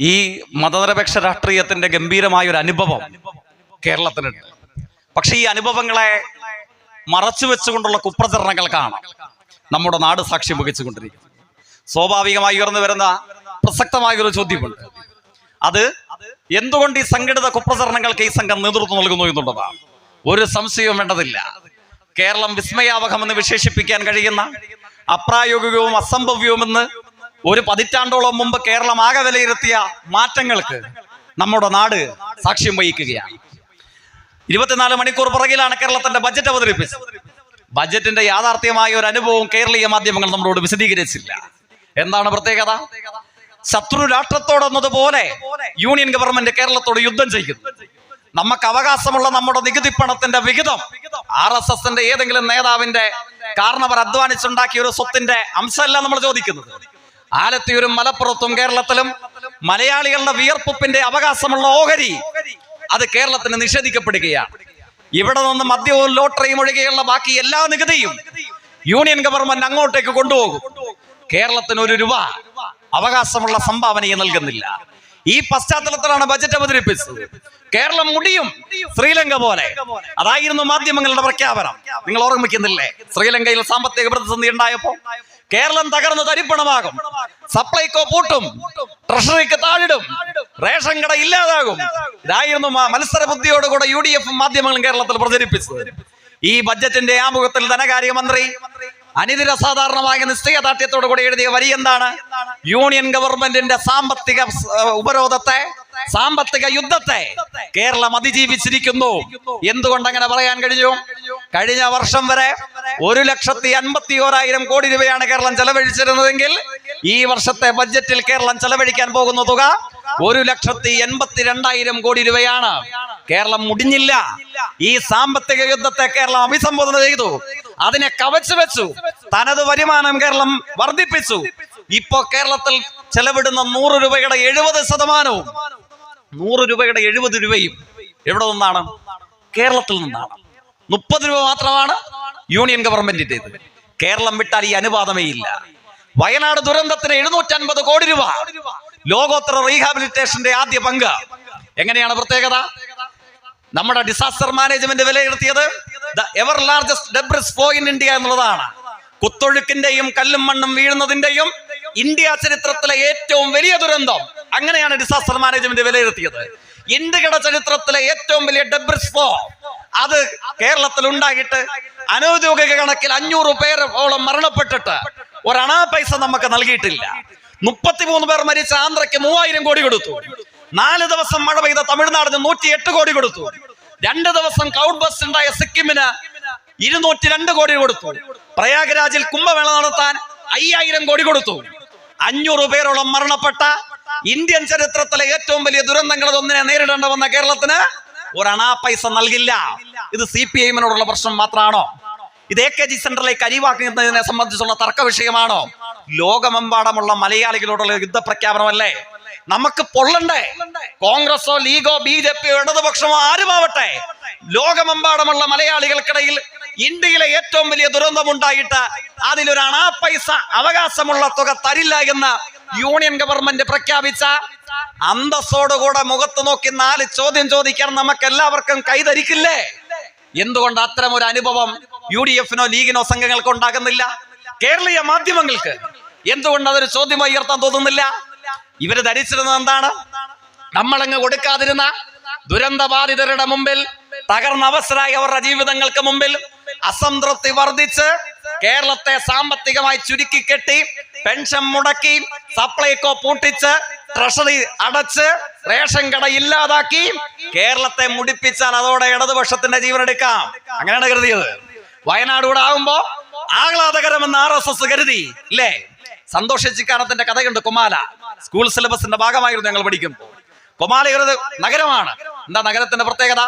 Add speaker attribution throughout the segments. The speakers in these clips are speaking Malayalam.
Speaker 1: ഈ മതനിരപേക്ഷ രാഷ്ട്രീയത്തിന്റെ ഗംഭീരമായ ഒരു അനുഭവം കേരളത്തിനുണ്ട്. പക്ഷെ ഈ അനുഭവങ്ങളെ മറച്ചു വെച്ചുകൊണ്ടുള്ള കുപ്രചരണങ്ങൾക്കാണ് നമ്മുടെ നാട് സാക്ഷ്യം വഹിച്ചുകൊണ്ടിരിക്കുന്നത് സ്വാഭാവികമായി ഉയർന്നു വരുന്ന പ്രസക്തമായ ഒരു ചോദ്യമുണ്ട്. അത് എന്തുകൊണ്ട് ഈ സംഘടിത കുപ്രചരണങ്ങൾക്ക് ഈ സംഘം നേതൃത്വം നൽകുന്നു എന്നുള്ളതാണ്. ഒരു സംശയവും വേണ്ടതില്ല. കേരളം വിസ്മയാവഹമെന്ന് വിശേഷിപ്പിക്കാൻ കഴിയുന്ന അപ്രായോഗികവും അസംഭവ്യവുമെന്ന് ഒരു പതിറ്റാണ്ടോളം മുമ്പ് കേരളം ആകെ വിലയിരുത്തിയ മാറ്റങ്ങൾക്ക് നമ്മുടെ നാട് സാക്ഷ്യം വഹിക്കുകയാണ്. ഇരുപത്തിനാല് മണിക്കൂർ പുറകിലാണ് കേരളത്തിന്റെ ബജറ്റ് അവതരിപ്പിച്ചത്. ബജറ്റിന്റെ യാഥാർത്ഥ്യമായ ഒരു അനുഭവം കേരളീയ മാധ്യമങ്ങൾ നമ്മളോട് വിശദീകരിച്ചില്ല. എന്താണ് പ്രത്യേകത? ശത്രു രാഷ്ട്രത്തോടെന്നതുപോലെ യൂണിയൻ ഗവൺമെന്റ് കേരളത്തോട് യുദ്ധം ചെയ്യുന്നു. നമുക്ക് അവകാശമുള്ള നമ്മുടെ നികുതി പണത്തിന്റെ വിഹിതം ആർ എസ് എസിന്റെ ഏതെങ്കിലും നേതാവിന്റെ കാരണവർ അധ്വാനിച്ചുണ്ടാക്കിയ ഒരു സ്വത്തിന്റെ അംശമല്ല നമ്മൾ ചോദിക്കുന്നത്. ആലത്തിയൂരും മലപ്പുറത്തും കേരളത്തിലും മലയാളികളുടെ വിയർപ്പുപ്പിന്റെ അവകാശമുള്ള ഓഹരി. അത് കേരളത്തിന് നിഷേധിക്കപ്പെടുകയാണ്. ഇവിടെ നിന്ന് മദ്യവും ലോട്ടറിയും ഒഴികെയുള്ള ബാക്കി എല്ലാ നികുതിയും യൂണിയൻ ഗവൺമെന്റ് അങ്ങോട്ടേക്ക് കൊണ്ടുപോകും. കേരളത്തിന് ഒരു രൂപ അവകാശമുള്ള സംഭാവനയെ നൽകുന്നില്ല. ഈ പശ്ചാത്തലത്തിലാണ് ബജറ്റ് അവതരിപ്പിച്ചത്. കേരളം മുടിയും ശ്രീലങ്ക പോലെ. അതായിരുന്നു മാധ്യമങ്ങളുടെ പ്രഖ്യാപനം. നിങ്ങൾ ഓർമ്മിക്കുന്നില്ലേ? ശ്രീലങ്കയിൽ സാമ്പത്തിക പ്രതിസന്ധി ഉണ്ടായപ്പോ കേരളം തകർന്ന് തരിപ്പണമാകും. സപ്ലൈകോ പൂട്ടും ട്രഷറിക്ക് താഴിടും റേഷൻ കട ഇല്ലാതാകും. ഇതായിരുന്നു മത്സര ബുദ്ധിയോടുകൂടെ യു ഡി എഫ് മാധ്യമങ്ങളും കേരളത്തിൽ പ്രചരിപ്പിച്ചത്. ഈ ബജറ്റിന്റെ ആമുഖത്തിൽ ധനകാര്യമന്ത്രി അനിതര സാധാരണമായ നിശ്ചയദാർഢ്യത്തോടു കൂടി എഴുതിയ വരി എന്താണ്? യൂണിയൻ ഗവൺമെന്റിന്റെ സാമ്പത്തിക ഉപരോധത്തെ സാമ്പത്തിക യുദ്ധത്തെ കേരളം അതിജീവിച്ചിരിക്കുന്നു. എന്തുകൊണ്ട് അങ്ങനെ പറയാൻ കഴിഞ്ഞു? കഴിഞ്ഞ വർഷം വരെ ഒരു ലക്ഷത്തി അൻപത്തി ഓരായിരം കോടി രൂപയാണ് കേരളം ചെലവഴിച്ചിരുന്നതെങ്കിൽ ഈ വർഷത്തെ ബഡ്ജറ്റിൽ കേരളം ചെലവഴിക്കാൻ പോകുന്ന തുക ഒരു ലക്ഷത്തി എൺപത്തി രണ്ടായിരം കോടി രൂപയാണ്. കേരളം മുടിഞ്ഞില്ല. ഈ സാമ്പത്തിക യുദ്ധത്തെ കേരളം അഭിസംബോധന ചെയ്തു. അതിനെ കവച്ചു വെച്ചു. തനത് വരുമാനം കേരളം വർദ്ധിപ്പിച്ചു. ഇപ്പോ കേരളത്തിൽ ചെലവിടുന്ന നൂറ് രൂപയുടെ എഴുപത് ശതമാനവും നൂറ് രൂപയുടെ എഴുപത് രൂപയും എവിടെ നിന്നാണ്? കേരളത്തിൽ നിന്നാണ്. മുപ്പത് രൂപ മാത്രമാണ് യൂണിയൻ ഗവൺമെന്റിന്റേത്. കേരളം വിട്ടാൽ ഈ അനുപാതമേ ഇല്ല. വയനാട് ദുരന്തത്തിന് എഴുന്നൂറ്റി അൻപത് കോടി രൂപ. ലോകോത്തര റീഹാബിലിറ്റേഷന്റെ ആദ്യ പങ്ക്. എങ്ങനെയാണ് പ്രത്യേകത? നമ്മുടെ ഡിസാസ്റ്റർ മാനേജ്മെന്റ് വിലയിരുത്തിയത് the ever largest debris flow in India എന്നുള്ളതാണ്. കുത്തൊഴുക്കിന്റെയും കല്ലും മണ്ണും വീഴുന്നതിന്റെയും ഇന്ത്യ ചരിത്രത്തിലെ ഏറ്റവും വലിയ ദുരന്തം. അങ്ങനെയാണ് ഡിസാസ്റ്റർ മാനേജ്മെന്റ് വിലയിരുത്തിയത്. ഇന്ത്യയുടെ ചരിത്രത്തിലെ ഏറ്റവും വലിയ ഡെബ്രിസ് ഫ്ലോ അത് കേരളത്തിൽ ഉണ്ടായിട്ട് അനൗദ്യോഗിക കണക്കിൽ അഞ്ഞൂറ് പേരോളം മരണപ്പെട്ടിട്ട് ഒരണാ പൈസ നമുക്ക് നൽകിയിട്ടില്ല. മുപ്പത്തിമൂന്ന് പേർ മരിച്ച ആന്ധ്രയ്ക്ക് മൂവായിരം കോടി കൊടുത്തു. നാല് ദിവസം മഴ പെയ്ത തമിഴ്നാടിന് നൂറ്റി എട്ട് കോടി കൊടുത്തു. രണ്ട് ദിവസം ക്ലൗഡ് ബസ് ഉണ്ടായ സിക്കിമിന് ഇരുന്നൂറ്റി രണ്ട് കോടി കൊടുത്തു. പ്രയാഗ്രാജിൽ കുംഭമേള നടത്താൻ അയ്യായിരം കോടി കൊടുത്തു. അഞ്ഞൂറ് പേരോളം മരണപ്പെട്ട ഇന്ത്യൻ ചരിത്രത്തിലെ ഏറ്റവും വലിയ ദുരന്തങ്ങൾ ഒന്നിനെ നേരിടേണ്ട വന്ന കേരളത്തിന് ഒരണാ പൈസ നൽകില്ല. ഇത് സി പി ഐഎമ്മിനോടുള്ള പ്രശ്നം മാത്രമാണോ? ഇത് എ കെ ജി സെന്ററിലേക്ക് അരിവാക്കുന്നതിനെ സംബന്ധിച്ചുള്ള തർക്ക വിഷയമാണോ? ലോകമെമ്പാടുമുള്ള മലയാളികളോടുള്ള യുദ്ധപ്രഖ്യാപനമല്ലേ? നമുക്ക് പൊള്ളണ്ടേ? കോൺഗ്രസോ ലീഗോ ബി ജെ പിയോ ഇടതുപക്ഷമോ ആരുമാവട്ടെ? ലോകമെമ്പാടുമുള്ള മലയാളികൾക്കിടയിൽ ഇന്ത്യയിലെ ഏറ്റവും വലിയ ദുരന്തമുണ്ടായിട്ട് അതിലൊരു അണാ പൈസ അവകാശമുള്ള തുക തരില്ല എന്ന് യൂണിയൻ ഗവൺമെന്റ് പ്രഖ്യാപിച്ച അന്തസ്സോടുകൂടെ മുഖത്ത് നോക്കി നാല് ചോദ്യം ചോദിക്കാൻ നമുക്ക് എല്ലാവർക്കും കൈതരിക്കില്ലേ? എന്തുകൊണ്ട് അത്തരം ഒരു അനുഭവം യു ഡി എഫിനോ ലീഗിനോ സംഘങ്ങൾക്ക് ഉണ്ടാകുന്നില്ല? കേരളീയ മാധ്യമങ്ങൾക്ക് എന്തുകൊണ്ട് അതൊരു ചോദ്യമായി ഉയർത്താൻ തോന്നുന്നില്ല? ഇവർ ധരിച്ചിരുന്നത് എന്താണ്? നമ്മളങ്ങ് കൊടുക്കാതിരുന്ന ദുരന്തബാധിതരുടെ മുമ്പിൽ തകർന്ന അവസരായി അവരുടെ ജീവിതങ്ങൾക്ക് മുമ്പിൽ അസംതൃപ്തി വർദ്ധിച്ച് കേരളത്തെ സാമ്പത്തികമായി ചുരുക്കി കെട്ടി പെൻഷൻ മുടക്കി സപ്ലൈകോ പൂട്ടിച്ച് ട്രഷറി അടച്ച് റേഷൻ കട ഇല്ലാതാക്കി കേരളത്തെ മുടിപ്പിച്ചാൽ അതോടെ ഇടതുപക്ഷത്തിന്റെ ജീവൻ എടുക്കാം. അങ്ങനെയാണ് കരുതിയത്. വയനാട് കൂടെ ആകുമ്പോ ആഹ്ലാദകരമെന്ന് ആർ എസ് എസ് കരുതി ഇല്ലേ? സന്തോഷിച്ചിക്കാനത്തിന്റെ കഥയുണ്ട് കുമാല. സ്കൂൾ സിലബസിന്റെ ഭാഗമായിരുന്നു ഞങ്ങൾ പഠിക്കുമ്പോൾ കൊമാലി ഒരു നഗരമാണ്. എന്താ നഗരത്തിന്റെ പ്രത്യേകത?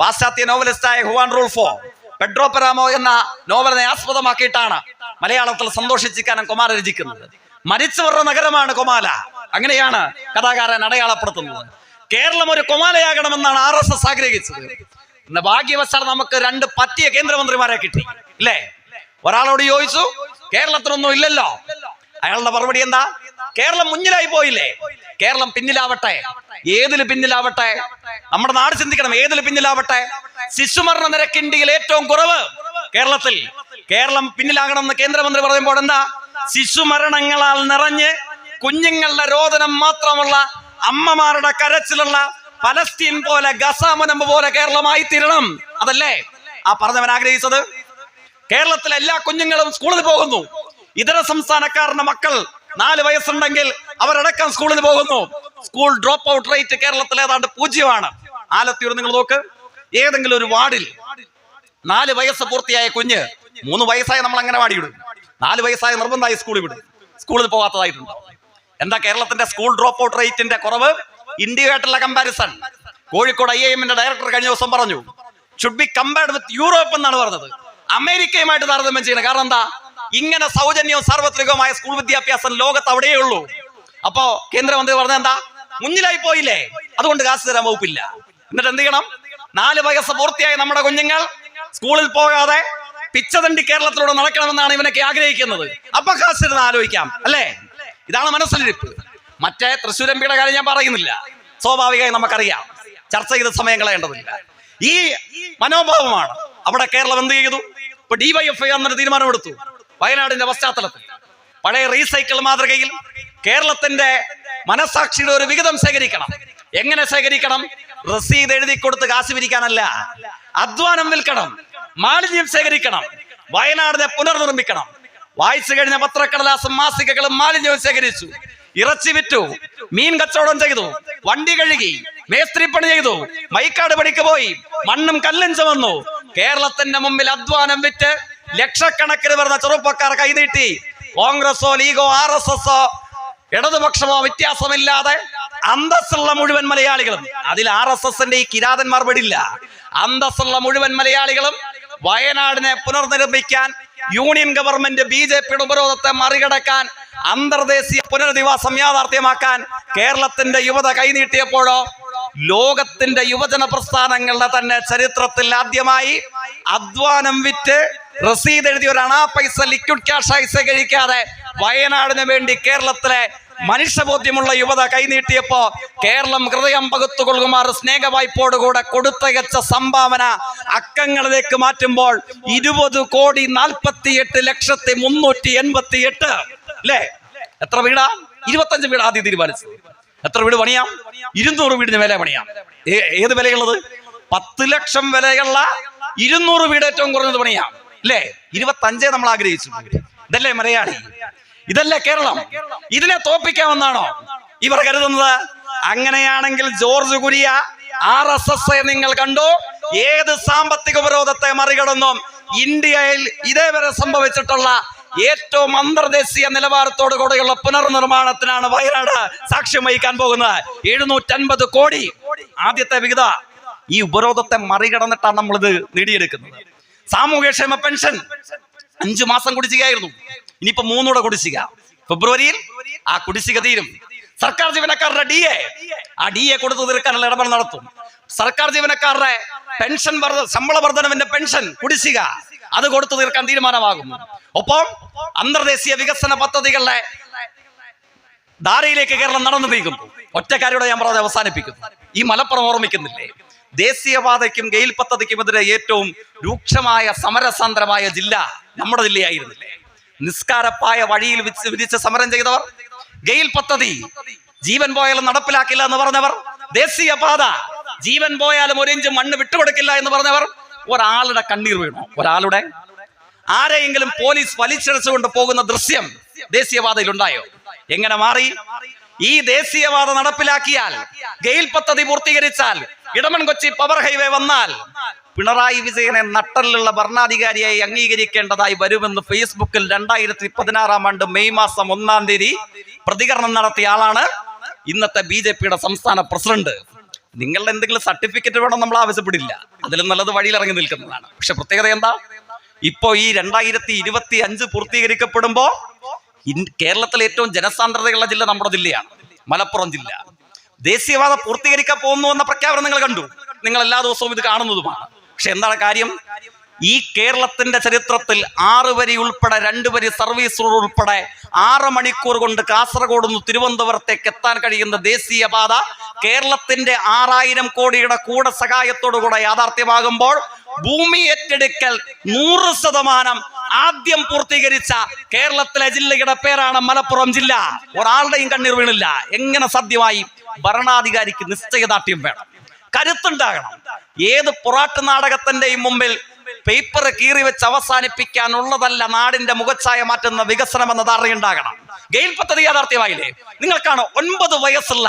Speaker 1: പാശ്ചാത്യ നോവലിസ്റ്റായ ഹുവാൻ റൂൾഫോ പെഡ്രോ പെരാമോ എന്ന നോവലിനെ ആസ്പദമാക്കിയിട്ടാണ് മലയാളത്തിൽ സന്തോഷിച്ചിക്കാനും കൊമാല രചിക്കുന്നത്. മരിച്ചവരുടെ നഗരമാണ് കൊമാല. അങ്ങനെയാണ് കഥാകാരൻ അടയാളപ്പെടുത്തുന്നത്. കേരളം ഒരു കൊമാലയാകണമെന്നാണ് ആർ എസ് എസ് ആഗ്രഹിച്ചത്. ഇന്ന് ഭാഗ്യവശാൽ നമുക്ക് രണ്ട് പറ്റിയ കേന്ദ്രമന്ത്രിമാരെ കിട്ടി. ഇല്ലേ? ഒരാളോട് ചോദിച്ചു കേരളത്തിനൊന്നും ഇല്ലല്ലോ. അയാളുടെ മറുപടി എന്താ? കേരളം മുന്നിലായി പോയില്ലേ? കേരളം പിന്നിലാവട്ടെ. ഏതിൽ പിന്നിലാവട്ടെ? നമ്മുടെ നാട് ചിന്തിക്കണം ഏതിൽ പിന്നിലാവട്ടെ? ശിശുമരണ നിരക്ക് ഇന്ത്യയിൽ ഏറ്റവും കുറവ് കേരളത്തിൽ. കേരളം പിന്നിലാകണം എന്ന് കേന്ദ്രമന്ത്രി പറയുമ്പോൾ എന്താ? ശിശുമരണങ്ങളാൽ നിറഞ്ഞ് കുഞ്ഞുങ്ങളുടെ രോദനം മാത്രമുള്ള അമ്മമാരുടെ കരച്ചിലുള്ള പലസ്തീൻ പോലെ ഗസാമുനമ്പ് പോലെ കേരളമായി തീരണം. അതല്ലേ? ആ പറഞ്ഞവൻ ആഗ്രഹിച്ചത്? കേരളത്തിലെ എല്ലാ കുഞ്ഞുങ്ങളും സ്കൂളിൽ പോകുന്നു. ഇതര സംസ്ഥാനക്കാരുടെ മക്കൾ നാല് വയസ്സുണ്ടെങ്കിൽ അവരടക്കം സ്കൂളിൽ പോകുന്നു. സ്കൂൾ ഡ്രോപ്പ് ഔട്ട് റേറ്റ് കേരളത്തിൽ ഏതാണ്ട് പൂജ്യമാണ്. ആലത്തിയൂർ നിങ്ങൾ നോക്ക്. ഏതെങ്കിലും ഒരു വാർഡിൽ നാല് വയസ്സ് പൂർത്തിയായ കുഞ്ഞ് മൂന്ന് വയസ്സായ നമ്മൾ അങ്ങനെ വാടി. വിടും നാല് വയസ്സായ നിർബന്ധമായി സ്കൂളിൽ വിടും. സ്കൂളിൽ പോകാത്തതായിട്ടുണ്ട് എന്താ കേരളത്തിന്റെ സ്കൂൾ ഡ്രോപ്പ് ഔട്ട് റേറ്റിന്റെ കുറവ്? ഇന്ത്യയായിട്ടുള്ള കമ്പാരിസൺ കോഴിക്കോട് ഐ എമ്മിന്റെ ഡയറക്ടർ കഴിഞ്ഞ ദിവസം പറഞ്ഞു should be compared with Europe എന്നാണ് പറഞ്ഞത്. അമേരിക്കയുമായിട്ട് താരതമ്യം ചെയ്യണം. കാരണം എന്താ? ഇങ്ങനെ സൗജന്യവും സാർവത്രികവുമായ സ്കൂൾ വിദ്യാഭ്യാസം ലോകത്ത് അവിടെയേ ഉള്ളൂ. അപ്പോ കേന്ദ്രമന്ത്രി പറഞ്ഞ എന്താ? മുന്നിലായി പോയില്ലേ? അതുകൊണ്ട് കാശ് തരാൻ വകുപ്പില്ല. എന്നിട്ട് എന്ത് ചെയ്യണം? നാല് വയസ്സ് പൂർത്തിയായ നമ്മുടെ കുഞ്ഞുങ്ങൾ സ്കൂളിൽ പോകാതെ പിച്ചതണ്ടി കേരളത്തിലൂടെ നടക്കണമെന്നാണ് ഇവനൊക്കെ ആഗ്രഹിക്കുന്നത്. അപ്പൊ കാശ് തരുന്ന ആലോചിക്കാം അല്ലേ? ഇതാണ് മനസ്സിലിരിപ്പ്. മറ്റേ തൃശ്ശൂർ എംപിയുടെ കാര്യം ഞാൻ പറയുന്നില്ല. സ്വാഭാവികമായി നമുക്കറിയാം. ചർച്ച ചെയ്ത സമയം കളയേണ്ടതില്ല. ഈ മനോഭാവമാണ് അവിടെ കേരളം എന്ത് ചെയ്തു? ഇപ്പൊ ഡിവൈഎഫ്ഐ എന്നൊരു തീരുമാനമെടുത്തു. വയനാടിന്റെ പശ്ചാത്തലത്തിൽ. പഴയ റീസൈക്കിൾ മാതൃകയിൽ കേരളത്തിന്റെ മനസാക്ഷിയുടെ ഒരു വിഹിതം ശേഖരിക്കണം. എങ്ങനെ ശേഖരിക്കണം? റസീത് എഴുതി കൊടുത്ത് കാശ് പിരിക്കാനല്ല. അധ്വാനം വിൽക്കണം. മാലിന്യം ശേഖരിക്കണം. വയനാടിനെ പുനർനിർമ്മിക്കണം. വായിച്ചു കഴിഞ്ഞ പത്രക്കടലാസും മാസികകളും മാലിന്യവും ശേഖരിച്ചു. ഇറച്ചി വിറ്റു. മീൻ കച്ചവടം ചെയ്തു. വണ്ടി കഴുകി. മേസ്ത്രിപ്പണി ചെയ്തു. മൈക്കാട് പണിക്ക് പോയി. മണ്ണും കല്ലും ചുമന്നു. കേരളത്തിന്റെ മുമ്പിൽ അധ്വാനം വിറ്റ് ലക്ഷക്കണക്കിന് വരുന്ന ചെറുപ്പക്കാർ കൈനീട്ടി. കോൺഗ്രസോ ലീഗോ ആർ എസ് എസോ ഇടതുപക്ഷമോ വ്യത്യാസമില്ലാതെ അന്തസ്സുള്ള മുഴുവൻ മലയാളികളും അതിൽ ആർ എസ് എസിന്റെ ഈ കിരാതന്മാർ പെടില്ല. അന്തസ്സുള്ള മുഴുവൻ മലയാളികളും വയനാടിനെ പുനർനിർമ്മിക്കാൻ യൂണിയൻ ഗവൺമെന്റ് ബി ജെ പിയുടെ ഉപരോധത്തെ മറികടക്കാൻ അന്തർദേശീയ പുനരധിവാസം യാഥാർത്ഥ്യമാക്കാൻ കേരളത്തിന്റെ യുവത കൈനീട്ടിയപ്പോഴോ ലോകത്തിന്റെ യുവജന പ്രസ്ഥാനങ്ങളുടെ തന്നെ ചരിത്രത്തിൽ ആദ്യമായി അധ്വാനം വിറ്റ് റസീദ് എഴുതിയ ഒരു അണാ പൈസ ലിക്വിഡ് ക്യാഷ് പൈസ കഴിക്കാതെ വയനാടിന് വേണ്ടി കേരളത്തിലെ മനുഷ്യബോധ്യമുള്ള യുവത കൈനീട്ടിയപ്പോ കേരളം ഹൃദയം പകുത്തുകൊള്ളുമാർ സ്നേഹ വായ്പോടുകൂടെ കൊടുത്തയച്ച സംഭാവന അക്കങ്ങളിലേക്ക് മാറ്റുമ്പോൾ ഇരുപത് കോടി നാൽപ്പത്തി എട്ട് ലക്ഷത്തി മുന്നൂറ്റി എൺപത്തി എട്ട് അല്ലേ എത്ര വീടാ? ഇരുപത്തഞ്ച് വീട് ആദ്യം തീരുമാനിച്ചത്. എത്ര വീട് പണിയാം? ഇരുന്നൂറ് വീടിന് വില പണിയാം. ഏത് വിലയുള്ളത്? പത്ത് ലക്ഷം വിലയുള്ള ഇരുന്നൂറ് വീട് ഏറ്റവും കുറഞ്ഞത് പണിയാം. അല്ലേ ഇരുപത്തി അഞ്ചേ നമ്മൾ ആഗ്രഹിച്ചു. ഇതല്ലേ മലയാളി? ഇതല്ലേ കേരളം? ഇതിനെ തോപ്പിക്കാമെന്നാണോ? ഇവർ കരുതുന്നത്? അങ്ങനെയാണെങ്കിൽ George curia R S S നിങ്ങൾ കണ്ടു? ഏത് സാമ്പത്തിക ഉപരോധത്തെ മറികടന്നും ഇന്ത്യയിൽ ഇതേവരെ സംഭവിച്ചിട്ടുള്ള ഏറ്റവും അന്തർദേശീയ നിലവാരത്തോടു കൂടെയുള്ള പുനർനിർമ്മാണത്തിനാണ് വയനാട് സാക്ഷ്യം വഹിക്കാൻ പോകുന്നത്. എഴുന്നൂറ്റൻപത് കോടി ആദ്യത്തെ വിഹിത. ഈ ഉപരോധത്തെ മറികടന്നിട്ടാണ് നമ്മളിത് നേടിയെടുക്കുന്നത്. സാമൂഹ്യക്ഷേമ പെൻഷൻ. അഞ്ചു മാസം കുടിശ്ശികയായിരുന്നു. ഇനിയിപ്പോ മൂന്നൂടെ കുടിശ്ശിക. ഫെബ്രുവരിയിൽ ആ കുടിശ്ശിക തീരും. സർക്കാർ ജീവനക്കാരുടെ ഡി എ ആ ഡി എ കൊടുത്തു തീർക്കാനുള്ള ഇടപെടൽ നടത്തും. സർക്കാർ ജീവനക്കാരുടെ പെൻഷൻ ശമ്പള വർധനവിന്റെ പെൻഷൻ കുടിശ്ശിക. അത് കൊടുത്തു തീർക്കാൻ തീരുമാനമാകും. ഒപ്പം അന്തർദേശീയ വികസന പദ്ധതികളുടെ ധാരയിലേക്ക് കേരളം നടന്നു നീങ്ങുന്നു ഒറ്റക്കാരിയുടെ ഞാൻ പറഞ്ഞത് അവസാനിപ്പിക്കുന്നു. ഈ മലപ്പുറം ഓർമ്മിക്കുന്നില്ലേ? ദേശീയപാതയ്ക്കും ഗെയിൽ പദ്ധതിക്കുമെതിരെ ഏറ്റവും രൂക്ഷമായ സമരസാന്ദ്രമായ ജില്ല നമ്മുടെ ജില്ലയായിരുന്നില്ലേ നിസ്കാരപ്പായ വഴിയിൽ വിരിച്ച് സമരം ചെയ്തവർ ഗെയിൽ പദ്ധതി ജീവൻ പോയാലും നടപ്പിലാക്കില്ല എന്ന് പറഞ്ഞവർ ദേശീയപാത ജീവൻ പോയാലും ഒരിഞ്ച് മണ്ണ് വിട്ടുകൊടുക്കില്ല എന്ന് പറഞ്ഞവർ ഒരാളുടെ കണ്ണീർ വീണു. ഒരാളുടെ ആരെയെങ്കിലും പോലീസ് വലിച്ചിഴച്ചുകൊണ്ട് പോകുന്ന ദൃശ്യം ദേശീയപാതയിൽ ഉണ്ടായോ എങ്ങനെ മാറി? ഈ ദേശീയപാത നടപ്പിലാക്കിയാൽ ഗെയിൽ പദ്ധതി പൂർത്തീകരിച്ചാൽ ഇടമൺ കൊച്ചി പവർ ഹൈവേ വന്നാൽ പിണറായി വിജയനെ നട്ടലിലുള്ള ഭരണാധികാരിയായി അംഗീകരിക്കേണ്ടതായി വരുമെന്ന് ഫേസ്ബുക്കിൽ രണ്ടായിരത്തി പതിനാറാം ആണ്ട് മെയ് മാസം ഒന്നാം തീയതി പ്രതികരണം നടത്തിയ ആളാണ് ഇന്നത്തെ ബി സംസ്ഥാന പ്രസിഡന്റ്. നിങ്ങളുടെ എന്തെങ്കിലും സർട്ടിഫിക്കറ്റ് വേണം നമ്മൾ ആവശ്യപ്പെടില്ല. അതിലും നല്ലത് വഴിയിൽ ഇറങ്ങി നിൽക്കുന്നതാണ്. പക്ഷെ പ്രത്യേകത എന്താ? ഇപ്പോ ഈ രണ്ടായിരത്തി ഇരുപത്തി അഞ്ച് പൂർത്തീകരിക്കപ്പെടുമ്പോ കേരളത്തിലെ ഏറ്റവും ജനസാന്ദ്രതയുള്ള ജില്ല നമ്മുടെ ജില്ലയാണ് മലപ്പുറം ജില്ല. ദേശീയപാത പൂർത്തീകരിക്കാൻ പോകുന്നു എന്ന പ്രഖ്യാപനം നിങ്ങൾ കണ്ടു. നിങ്ങൾ എല്ലാ ദിവസവും ഇത് കാണുന്നതുമാണ്. പക്ഷെ എന്താണ് കാര്യം? ഈ കേരളത്തിന്റെ ചരിത്രത്തിൽ ആറ് വരി ഉൾപ്പെടെ രണ്ട് വരി സർവീസ് ഉൾപ്പെടെ ആറ് മണിക്കൂർ കൊണ്ട് കാസർഗോഡ് നിന്ന് തിരുവനന്തപുരത്തേക്ക് എത്താൻ കഴിയുന്ന ദേശീയപാത കേരളത്തിന്റെ ആറായിരം കോടിയുടെ കൂടെ സഹായത്തോടുകൂടെ യാഥാർത്ഥ്യമാകുമ്പോൾ ഭൂമി ഏറ്റെടുക്കൽ നൂറ് ശതമാനം ആദ്യം പൂർത്തീകരിച്ച കേരളത്തിലെ ജില്ലയുടെ പേരാണ് മലപ്പുറം ജില്ല. ഒരാളുടെയും കണ്ണീർ വീണില്ല. എങ്ങനെ സാധ്യമായി ഭരണാധികാരിക്ക് നിശ്ചയദാർഢ്യം വേണം? കരുത്തുണ്ടാകണം. ഏത് പൊറാട്ട് നാടകത്തിന്റെയും മുമ്പിൽ പേപ്പർ കീറി വെച്ച് അവസാനിപ്പിക്കാനുള്ളതല്ല നാടിന്റെ മുഖച്ഛായ മാറ്റുന്ന വികസനം എന്ന ധാരണയുണ്ടാകണം ഗെയിൽ പദ്ധതി യാഥാർത്ഥ്യമായില്ലേ? നിങ്ങൾക്കാണ് ഒൻപത് വയസ്സുള്ള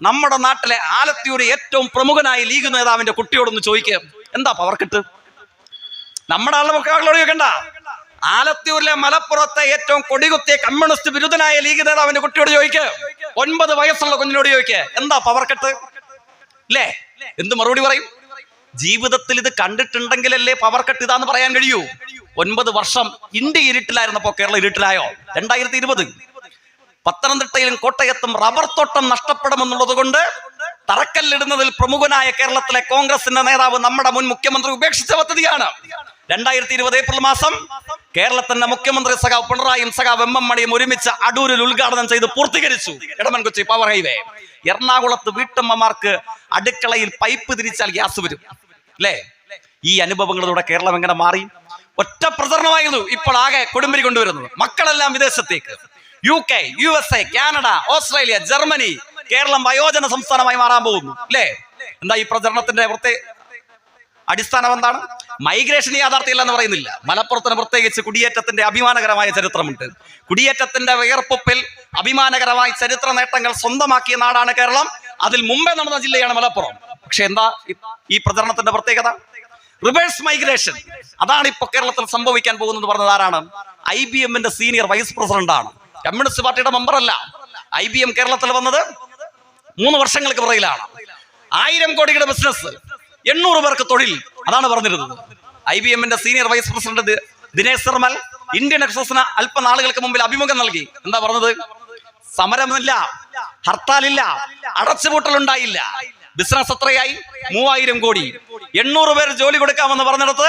Speaker 1: നമ്മുടെ നാട്ടിലെ ആലത്തിയുടെ ഏറ്റവും പ്രമുഖനായ ലീഗ് നേതാവിന്റെ കുട്ടിയോടൊന്ന് ചോദിക്കുക എന്താ പവർ കിട്ട് നമ്മുടെ ആളുടെ മക്കളോട് ചോദിക്കണ്ട. ആലത്തിയൂരിലെ മലപ്പുറത്തെ ഏറ്റവും കൊടികുത്തിയ കമ്മ്യൂണിസ്റ്റ് വിരുദ്ധനായ ലീഗ് നേതാവിന്റെ കുട്ടിയോട് ചോദിക്ക്. ഒൻപത് വയസ്സുള്ള കുഞ്ഞിനോട് ചോദിക്കുക എന്താ പവർ കട്ട് അല്ലേ എന്ത് മറുപടി പറയും? ജീവിതത്തിൽ ഇത് കണ്ടിട്ടുണ്ടെങ്കിലല്ലേ പവർ ഇതാന്ന് പറയാൻ കഴിയൂ. ഒൻപത് വർഷം ഇന്ത്യ ഇരുട്ടിലായിരുന്നപ്പോ കേരളം ഇരുട്ടിലായോ? രണ്ടായിരത്തി ഇരുപത്. പത്തനംതിട്ടയിലും കോട്ടയത്തും റബ്ബർ തോട്ടം നഷ്ടപ്പെടുമെന്നുള്ളത് കൊണ്ട് തറക്കല്ലിടുന്നതിൽ പ്രമുഖനായ കേരളത്തിലെ കോൺഗ്രസിന്റെ നേതാവ് നമ്മുടെ മുൻ മുഖ്യമന്ത്രി ഉപേക്ഷിച്ച പദ്ധതിയാണ്. രണ്ടായിരത്തി ഇരുപത് ഏപ്രിൽ മാസം കേരളത്തിന്റെ മുഖ്യമന്ത്രി സഖാവ് പിണറായിയും സഖാവ് എം എം മണിയും ഒരുമിച്ച് അടൂരിൽ ഉദ്ഘാടനം ചെയ്ത് പൂർത്തീകരിച്ചു. ഇടമൻ കൊച്ചി പവർ ഹൈവേ എറണാകുളത്ത് വീട്ടമ്മമാർക്ക് അടുക്കളയിൽ പൈപ്പ് തിരിച്ചാൽ ഗ്യാസ് വരും. അല്ലേ? ഈ അനുഭവങ്ങളിലൂടെ കേരളം എങ്ങനെ മാറി? ഒറ്റ പ്രചരണമായിരുന്നു ഇപ്പോൾ ആകെ കൊടുമ്പിരി കൊണ്ടുവരുന്നത്. മക്കളെല്ലാം വിദേശത്തേക്ക്. U K U S A Canada Australia Germany Keralam വയോജന സംസ്ഥാനമായി മാറാൻ പോകുന്നു അല്ലേ? എന്താ ഈ പ്രചരണത്തിന്റെ പ്രത്യേക അടിസ്ഥാനം എന്താണ്? മൈഗ്രേഷൻ യാഥാർത്ഥ്യമില്ല എന്ന് പറയുന്നില്ല. മലപ്പുറത്തിന് പ്രത്യേകിച്ച് കുടിയേറ്റത്തിന്റെ അഭിമാനകരമായ ചരിത്രമുണ്ട്. കുടിയേറ്റത്തിന്റെ വിയർപ്പൊപ്പിൽ അഭിമാനകരമായ ചരിത്ര നേട്ടങ്ങൾ സ്വന്തമാക്കിയ നാടാണ് കേരളം. അതിൽ മുമ്പേ നടന്ന ജില്ലയാണ് മലപ്പുറം. പക്ഷെ എന്താ ഈ- പ്രചരണത്തിന്റെ പ്രത്യേകത? റിവേഴ്സ് മൈഗ്രേഷൻ അതാണ് ഇപ്പൊ കേരളത്തിൽ സംഭവിക്കാൻ പോകുന്നത് പറഞ്ഞത് ആരാണ്? ഐ ബി എമ്മിന്റെ സീനിയർ വൈസ് പ്രസിഡന്റ് ആണ്. കമ്മ്യൂണിസ്റ്റ് പാർട്ടിയുടെ മെമ്പർ അല്ല ഐ ബി എം കേരളത്തിൽ വന്നത് മൂന്ന് വർഷങ്ങൾക്ക് പുറകിലാണ്. ആയിരം കോടിയുടെ ബിസിനസ് എണ്ണൂറ് പേർക്ക് തൊഴിൽ അതാണ് പറഞ്ഞിരുന്നത്. ഐ ബി എമ്മിന്റെ senior vice president Dinesh സർമൽ Indian എക്സ്പ്രസിന് അല്പനാളുകൾക്ക് മുമ്പിൽ അഭിമുഖം നൽകി. എന്താ പറഞ്ഞത്? സമരമില്ല ഹർത്താലില്ല അടച്ചുപൂട്ടലുണ്ടായില്ല. ബിസിനസ് എത്രയായി? മൂവായിരം കോടി. എണ്ണൂറ് പേർ ജോലി കൊടുക്കാമെന്ന് പറഞ്ഞിടത്ത്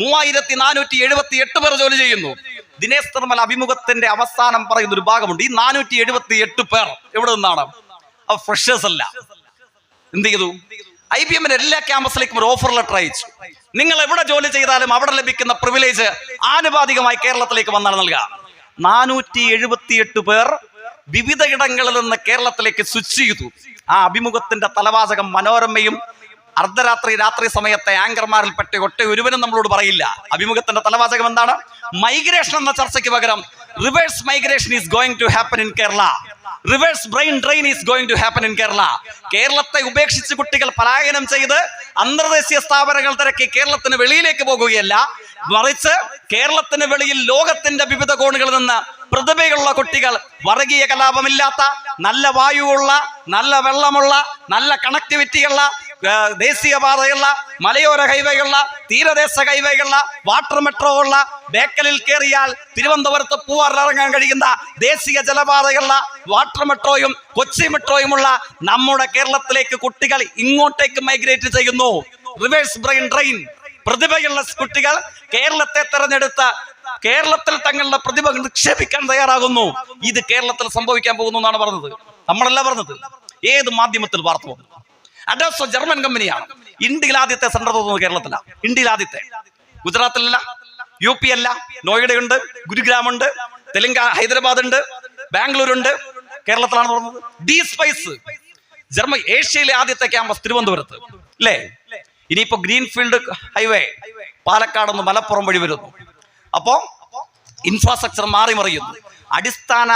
Speaker 1: മൂവായിരത്തി നാനൂറ്റി എഴുപത്തി എട്ട് പേർ ജോലി ചെയ്യുന്നു. ദിനേശ് നിർമ്മൽ അഭിമുഖത്തിന്റെ അവസാനം പറയുന്ന ഒരു ഭാഗമുണ്ട്. ഈ നാനൂറ്റി എഴുപത്തി എട്ട് പേർ എവിടെ നിന്നാണ്? അവ ഫ്രഷേഴ്സ് അല്ല. എന്ത് ചെയ്തു? ഐ ബി എമ്മിന്റെ എല്ലാ ക്യാമ്പസിലേക്കും ഒരു ഓഫർ ലെറ്റർ അയച്ചു. നിങ്ങൾ എവിടെ ജോലി ചെയ്താലും അവിടെ ലഭിക്കുന്ന പ്രിവിലേജ് ആനുപാതികമായി കേരളത്തിലേക്ക് വന്നാണ് നൽകുക. നാനൂറ്റി എഴുപത്തിയെട്ട് പേർ വിവിധ ഇടങ്ങളിൽ നിന്ന് കേരളത്തിലേക്ക് സ്വിച്ച് ചെയ്തു. ആ അഭിമുഖത്തിന്റെ തലവാചകം മനോരമയും അർദ്ധരാത്രി രാത്രി സമയത്തെ ആങ്കർമാരിൽപ്പെട്ട ഒറ്റ ഒരുവനും നമ്മളോട് പറയില്ല. അഭിമുഖത്തിന്റെ തലവാചകം എന്താണ്? മൈഗ്രേഷൻ എന്ന ചർച്ചയ്ക്ക് പകരം reverse migration is going to happen in Kerala reverse brain drain is going to happen in Kerala കേരളത്തെ ഉപേക്ഷിച്ച് കുട്ടികൾ പലായനം ചെയ്ത് അന്തർദേശീയ സ്ഥാപനങ്ങൾ തിരക്കി കേരളത്തിന് വെളിയിലേക്ക് പോകുകയല്ല. മറിച്ച് കേരളത്തിന് വെളിയിൽ ലോകത്തിന്റെ വിവിധ കോണുകളിൽ നിന്ന് പ്രതിഭയുള്ള കുട്ടികൾ വർഗീയ കലാപമില്ലാത്ത നല്ല വായുവുള്ള നല്ല വെള്ളമുള്ള നല്ല കണക്ടിവിറ്റിയുള്ള ദേശീയപാതയുള്ള മലയോര ഹൈവേയുള്ള തീരദേശ ഹൈവേയുള്ള വാട്ടർ മെട്രോ ഉള്ള ബേക്കലിൽ കയറിയാൽ തിരുവനന്തപുരത്ത് പൂവാറിൽ ഇറങ്ങാൻ കഴിയുന്ന ദേശീയ ജലപാതയുള്ള വാട്ടർ മെട്രോയും കൊച്ചി മെട്രോയുമുള്ള നമ്മുടെ കേരളത്തിലേക്ക് കുട്ടികൾ ഇങ്ങോട്ടേക്ക് മൈഗ്രേറ്റ് ചെയ്യുന്നു. Reverse brain train. പ്രതിഭയുള്ള കുട്ടികൾ കേരളത്തെ തെരഞ്ഞെടുത്ത് കേരളത്തിൽ തങ്ങളുടെ പ്രതിഭ നിക്ഷേപിക്കാൻ തയ്യാറാകുന്നു. ഇത് കേരളത്തിൽ സംഭവിക്കാൻ പോകുന്നു എന്നാണ് പറഞ്ഞത്. നമ്മളല്ല പറഞ്ഞത്. ഏത് മാധ്യമത്തിൽ വാർത്ത വന്നു? അഡോസോ ജർമ്മൻ കമ്പനിയാണ് ഇന്ത്യയിൽ ആദ്യത്തെ സെന്റർ തോന്നുന്നു കേരളത്തിലാണ് ഇന്ത്യയിൽ ആദ്യത്തെ ഗുജറാത്തിലല്ല യു പി അല്ല നോയിഡയുണ്ട് ഗുരുഗ്രാം ഉണ്ട് തെലങ്കാന ഹൈദരാബാദ് ഉണ്ട് ബാംഗ്ലൂർ ഉണ്ട് കേരളത്തിലാണ് തുറന്നത്. ഡി സ്പൈസ് ജർമ്മ ഏഷ്യയിലെ ആദ്യത്തെ ക്യാമ്പസ് തിരുവനന്തപുരത്ത്. അല്ലേ ഇനിയിപ്പോ ഗ്രീൻഫീൽഡ് ഹൈവേ പാലക്കാട് നിന്ന് മലപ്പുറം വഴി വരുന്നു. അപ്പോ ഇൻഫ്രാസ്ട്രക്ചർ മാറി മറിയുന്നു അടിസ്ഥാന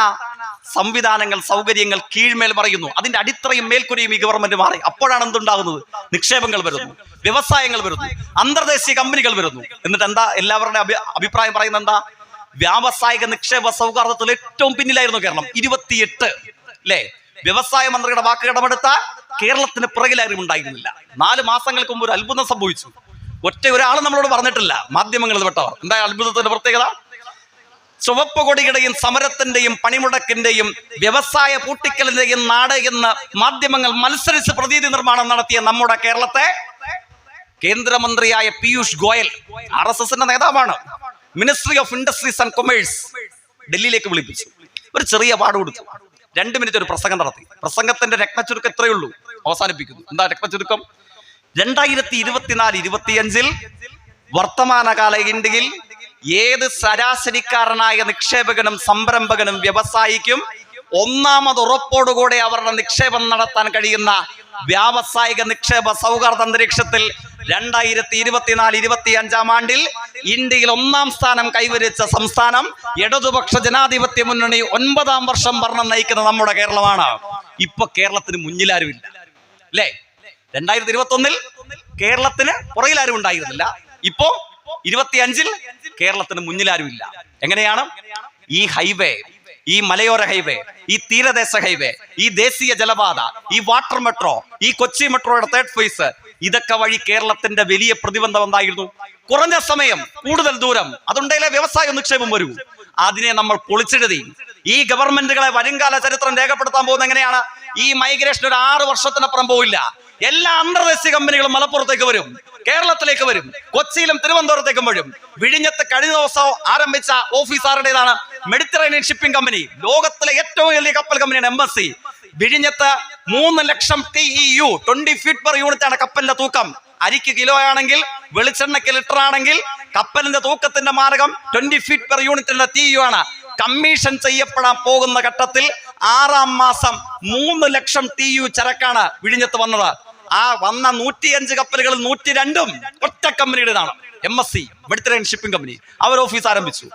Speaker 1: സംവിധാനങ്ങൾ സൗകര്യങ്ങൾ കീഴ്മേൽ പറയുന്നു. അതിന്റെ അടിത്തറയും മേൽക്കുരയും ഈ ഗവൺമെന്റ് മാറി. അപ്പോഴാണ് എന്തുണ്ടാകുന്നത്? നിക്ഷേപങ്ങൾ വരുന്നു. വ്യവസായങ്ങൾ വരുന്നു. അന്തർദേശീയ കമ്പനികൾ വരുന്നു. എന്നിട്ട് എന്താ? എല്ലാവരുടെ അഭിപ്രായം പറയുന്നത് എന്താ? വ്യാവസായിക നിക്ഷേപ സൗഹാർദ്ദത്തിൽ ഏറ്റവും പിന്നിലായിരുന്നു കേരളം. ഇരുപത്തിയെട്ട്. അല്ലേ വ്യവസായ മന്ത്രിയുടെ വാക്ക് കടമെടുത്താൽ കേരളത്തിന് പിറകിലാരും ഉണ്ടായിരുന്നില്ല. നാല് മാസങ്ങൾക്ക് മുമ്പ് ഒരു അത്ഭുതം സംഭവിച്ചു. ഒറ്റ ഒരാൾ നമ്മളോട് പറഞ്ഞിട്ടില്ല. മാധ്യമങ്ങളിൽ പെട്ടവർ എന്താ അത്ഭുതത്തിന്റെ പ്രത്യേകത? ചുവപ്പ് കൊടിയുടെയും സമരത്തിന്റെയും പണിമുടക്കിന്റെയും വ്യവസായ പൂട്ടിക്കലിന്റെയും നാട് എന്ന് മാധ്യമങ്ങൾ മത്സരിച്ച് പ്രതീതി നിർമ്മാണം നടത്തിയ നമ്മുടെ കേരളത്തെ കേന്ദ്രമന്ത്രിയായ പീയൂഷ് ഗോയൽ ആർ എസ് എസിന്റെ നേതാവാണ്. Ministry of industries and commerce ഡൽഹിയിലേക്ക് വിളിപ്പിച്ചു. ഒരു ചെറിയ പാട് കൊടുത്തു. രണ്ട് മിനിറ്റ് ഒരു പ്രസംഗം നടത്തി. പ്രസംഗത്തിന്റെ രക്തചുരുക്കം എത്രയേ ഉള്ളൂ. അവസാനിപ്പിക്കുന്നു. എന്താ രക്തചുരുക്കം രണ്ടായിരത്തി ഇരുപത്തിനാല് ഇരുപത്തിയഞ്ചിൽ വർത്തമാനകാല ഇന്ത്യയിൽ ഏത് ശരാശരിക്കാരനായ നിക്ഷേപകനും സംരംഭകനും വ്യവസായിക്കും ഒന്നാമത് ഉറപ്പോടുകൂടെ അവരുടെ നിക്ഷേപം നടത്താൻ കഴിയുന്ന വ്യാവസായിക നിക്ഷേപ സൗഹാർദ്ദ അന്തരീക്ഷത്തിൽ രണ്ടായിരത്തി ഇരുപത്തിനാല് ഇരുപത്തി അഞ്ചാം ആണ്ടിൽ ഇന്ത്യയിൽ ഒന്നാം സ്ഥാനം കൈവരിച്ച സംസ്ഥാനം ഇടതുപക്ഷ ജനാധിപത്യ മുന്നണി ഒൻപതാം വർഷം ഭരണം നയിക്കുന്ന നമ്മുടെ കേരളമാണ്. ഇപ്പൊ കേരളത്തിന് മുന്നിലാരുമില്ല അല്ലേ രണ്ടായിരത്തി ഇരുപത്തി ഒന്നിൽ കേരളത്തിന് പുറകിലാരും ഉണ്ടായിരുന്നില്ല. ഇപ്പോ ഇരുപത്തിയഞ്ചിൽ കേരളത്തിന് മുന്നിലാരുമില്ല. എങ്ങനെയാണ്? ഈ ഹൈവേ ഈ മലയോര ഹൈവേ ഈ തീരദേശ ഹൈവേ ഈ ദേശീയ ജലപാത ഈ വാട്ടർ മെട്രോ ഈ കൊച്ചി മെട്രോയുടെ തേർഡ് ഫേസ് ഇതൊക്കെ വഴി കേരളത്തിന്റെ വലിയ പ്രതിബന്ധം എന്തായിരുന്നു? കുറഞ്ഞ സമയം കൂടുതൽ ദൂരം അതുണ്ടെങ്കിലേ വ്യവസായ നിക്ഷേപം വരൂ. അതിനെ നമ്മൾ പൊളിച്ചെഴുതി. ഈ ഗവൺമെന്റുകളെ വരുംകാല ചരിത്രം രേഖപ്പെടുത്താൻ പോകുന്ന എങ്ങനെയാണ്? ഈ മൈഗ്രേഷൻ ഒരു ആറ് വർഷത്തിനപ്പുറം പോവില്ല. എല്ലാ അന്തർദേശീയ കമ്പനികളും മലപ്പുറത്തേക്ക് വരും കേരളത്തിലേക്ക് വരും കൊച്ചിയിലും തിരുവനന്തപുരത്തേക്കും വരും. വിഴിഞ്ഞത്ത് കഴിഞ്ഞ ദിവസം ആരംഭിച്ച ഓഫീസ് ആരുടേതാണ് മെഡിറ്ററേനിയൻ ഷിപ്പിംഗ് കമ്പനി. ലോകത്തിലെ ഏറ്റവും വലിയ കപ്പൽ കമ്പനിയാണ് എം എസ് സി വിഴിഞ്ഞത്ത് മൂന്ന് ലക്ഷം T E U twenty feet per unit ആണ് കപ്പലിന്റെ തൂക്കം. അരിക്ക് കിലോ ആണെങ്കിൽ വെളിച്ചെണ്ണയ്ക്ക് ലിറ്റർ ആണെങ്കിൽ കപ്പലിന്റെ തൂക്കത്തിന്റെ മാർഗം ട്വന്റി ഫീറ്റ് പെർ യൂണിറ്റിന്റെ ടി യു ആണ്. കമ്മീഷൻ ചെയ്യപ്പെടാൻ പോകുന്ന ഘട്ടത്തിൽ ആറാം മാസം മൂന്ന് ലക്ഷം ടി യു ചരക്കാണ് വിഴിഞ്ഞത്ത് വന്നത്. ആ വന്ന നൂറ്റിയഞ്ച് കപ്പലുകളിൽ നൂറ്റി രണ്ടും ഒറ്റ കമ്പനിയുടേതാണ് M S C Mediterranean shipping company അവർ ഓഫീസ് ആരംഭിച്ചു.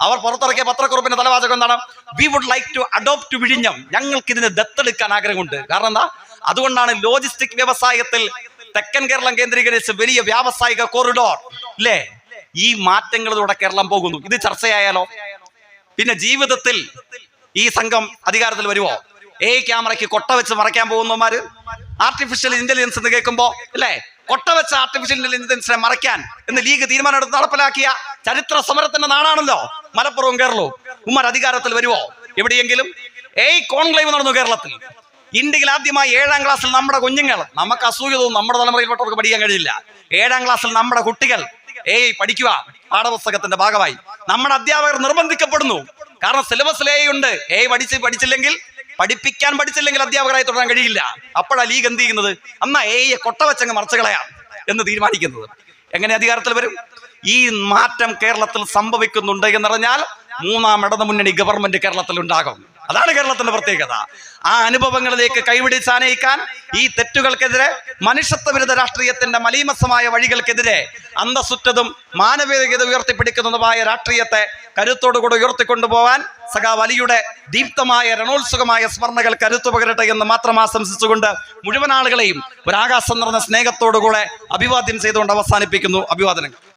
Speaker 1: അവർ പുറത്തിറക്കിയ പത്രക്കുറിപ്പിന്റെ തലവാചകം എന്താണ്? We would like to adopt വിഴിഞ്ഞം. ഞങ്ങൾക്ക് ഇതിന് ദത്തെടുക്കാൻ ആഗ്രഹമുണ്ട്. കാരണം എന്താ? അതുകൊണ്ടാണ് ലോജിസ്റ്റിക് വ്യവസായത്തിൽ തെക്കൻ കേരളം കേന്ദ്രീകരിച്ച് വലിയ വ്യാവസായിക കോറിഡോർ അല്ലേ ഈ മാറ്റങ്ങളിലൂടെ കേരളം പോകുന്നു. ഇത് ചർച്ചയായാലോ? പിന്നെ ജീവിതത്തിൽ ഈ സംഘം അധികാരത്തിൽ വരുമോ ഏ ക്യാമറയ്ക്ക് കൊട്ട വെച്ച് മറയ്ക്കാൻ പോകുന്നവന്മാര്? ആർട്ടിഫിഷ്യൽ ഇന്റലിജൻസ് എന്ന് കേൾക്കുമ്പോ അല്ലേ? കൊട്ടവെച്ച ആർട്ടിഫിഷ്യൽ ഇന്റലിജൻസിനെ മറയ്ക്കാൻ എന്ന് ലീഗ് തീരുമാനം എടുത്ത് നടപ്പിലാക്കിയ ചരിത്ര സമരത്തിന്റെ നാടാണല്ലോ മലപ്പുറവും കേരളവും. ഉമ്മർ അധികാരത്തിൽ വരുമോ എവിടെയെങ്കിലും? ഏയ് കോൺക്ലേവ് നടന്നു കേരളത്തിൽ. ഇന്ത്യയിൽ ആദ്യമായി ഏഴാം ക്ലാസ്സിൽ നമ്മുടെ കുഞ്ഞുങ്ങൾ നമുക്ക് അസൂയ തോന്നും നമ്മുടെ തലമുറയിൽപ്പെട്ടവർക്ക് പഠിക്കാൻ കഴിയില്ല. ഏഴാം ക്ലാസ്സിൽ നമ്മുടെ കുട്ടികൾ ഏയ് പഠിക്കുക പാഠപുസ്തകത്തിന്റെ ഭാഗമായി. നമ്മുടെ അധ്യാപകർ നിർബന്ധിക്കപ്പെടുന്നു. കാരണം സിലബസിൽ ഏയ് ഉണ്ട്. ഏ പഠിച്ച് പഠിച്ചില്ലെങ്കിൽ പഠിപ്പിക്കാൻ പഠിച്ചില്ലെങ്കിൽ അധ്യാപകരായി തുടരാൻ കഴിയില്ല. അപ്പോഴാ ലീഗ് എന്ത് ചെയ്യുന്നത്? അന്നാ ഏയെ കൊട്ടവച്ചങ്ങ് മറച്ചുകളയാം എന്ന് തീരുമാനിക്കുന്നത്. എങ്ങനെ അധികാരത്തിൽ വരും? ഈ മാറ്റം കേരളത്തിൽ സംഭവിക്കുന്നുണ്ട് എന്നറിഞ്ഞാൽ മൂന്നാം ഇടതു മുന്നണി ഗവൺമെന്റ് കേരളത്തിൽ ഉണ്ടാകും. അതാണ് കേരളത്തിന്റെ പ്രത്യേകത. ആ അനുഭവങ്ങളിലേക്ക് കൈപിടിച്ചാനയിക്കാൻ ഈ തെറ്റുകൾക്കെതിരെ മനുഷ്യത്വ വിരുദ്ധ രാഷ്ട്രീയത്തിന്റെ മലീമസമായ വഴികൾക്കെതിരെ അന്തസ്സുറ്റതും മാനവികത ഉയർത്തിപ്പിടിക്കുന്നതുമായ രാഷ്ട്രീയത്തെ കരുത്തോടുകൂടെ ഉയർത്തിക്കൊണ്ടുപോകാൻ സഖാ വലിയുടെ ദീപ്തമായ രണോത്സുകമായ സ്മരണകൾ കരുത്തു പകരട്ടെ എന്ന് മാത്രം ആശംസിച്ചുകൊണ്ട് മുഴുവൻ ആളുകളെയും ഒരാകാശം നിറഞ്ഞ സ്നേഹത്തോടുകൂടെ അഭിവാദ്യം ചെയ്തുകൊണ്ട് അവസാനിപ്പിക്കുന്നു. അഭിവാദനങ്ങൾ.